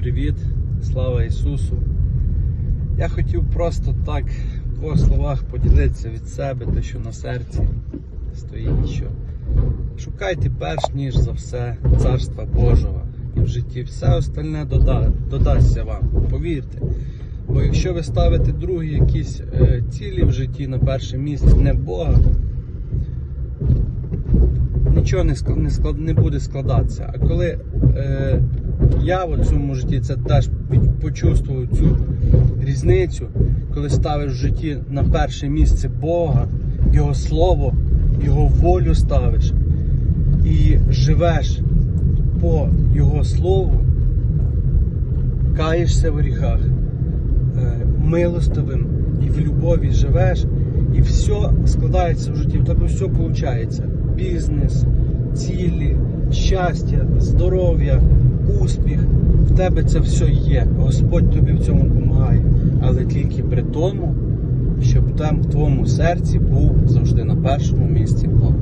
привіт! Слава Ісусу! Я хотів просто так в двох словах поділитися від себе, те, що на серці стоїть, що шукайте перш ніж за все Царства Божого і в житті все остальне дода, додасться вам, повірте. Бо якщо ви ставите другі якісь е, цілі в житті на перше місце, не Бога, нічого не, не, склад, не буде складатися. А коли е, я в цьому житті це теж почувствував цю різницю, коли ставиш в житті на перше місце Бога, Його Слово, Його волю ставиш і живеш по Його Слову, каєшся в гріхах, е, милостивим і в любові живеш, і все складається в житті. В тебе все виходить. Бізнес, щастя, здоров'я, успіх. В тебе це все є. Господь тобі в цьому допомагає. Але тільки при тому, щоб там в твоєму серці був завжди на першому місці Бог.